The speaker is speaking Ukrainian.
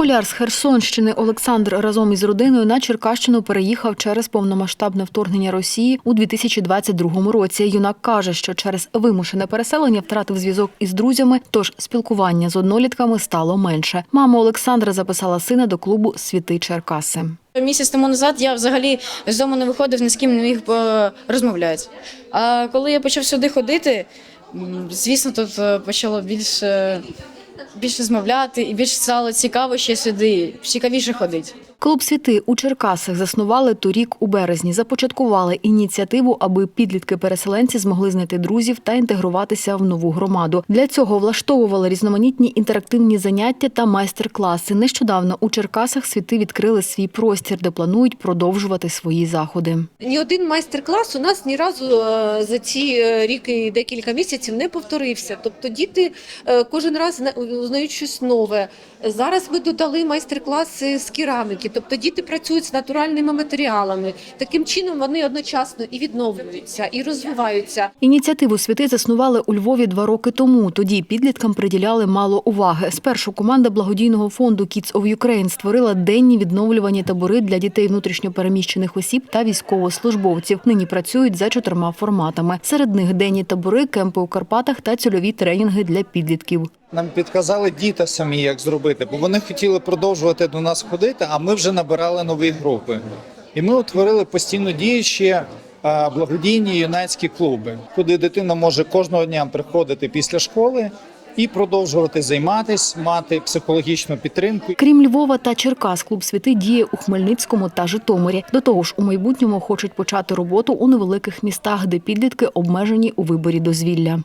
Школяр з Херсонщини Олександр разом із родиною на Черкащину переїхав через повномасштабне вторгнення Росії у 2022 році. Юнак каже, що через вимушене переселення втратив зв'язок із друзями, тож спілкування з однолітками стало менше. Мама Олександра записала сина до клубу Світи Черкаси. Місяць тому назад я взагалі з дому не виходив, ні з ким не міг е, розмовляти. А коли я почав сюди ходити, звісно, тут е, почало більше, більше змовляти і більше стало цікаво ще сюди, цікавіше ходити. Клуб світи у Черкасах заснували торік у березні. Започаткували ініціативу, аби підлітки-переселенці змогли знайти друзів та інтегруватися в нову громаду. Для цього влаштовували різноманітні інтерактивні заняття та майстер-класи. Нещодавно у Черкасах світи відкрили свій простір, де планують продовжувати свої заходи. Ні один майстер-клас у нас ні разу е, за ці е, рік і декілька місяців не повторився. Тобто діти е, кожен раз зна- узнають щось нове. Зараз ми додали майстер-класи з кераміки, тобто діти працюють з натуральними матеріалами. Таким чином вони одночасно і відновлюються, і розвиваються. Ініціативу світи заснували у Львові два роки тому. Тоді підліткам приділяли мало уваги. Спершу команда благодійного фонду Kids of Ukraine створила денні відновлювані табори для дітей внутрішньопереміщених осіб та військовослужбовців. Нині працюють за чотирма форматами. Серед них денні табори, кемпи у Карпатах та цільові тренінги для підлітків. Нам підказали діти самі, як зробити, бо вони хотіли продовжувати до нас ходити, а ми вже набирали нові групи. І ми утворили постійно діючі е, благодійні юнацькі клуби, куди дитина може кожного дня приходити після школи і продовжувати займатися, мати психологічну підтримку. Крім Львова та Черкас, клуб світи діє у Хмельницькому та Житомирі. До того ж, у майбутньому хочуть почати роботу у невеликих містах, де підлітки обмежені у виборі дозвілля.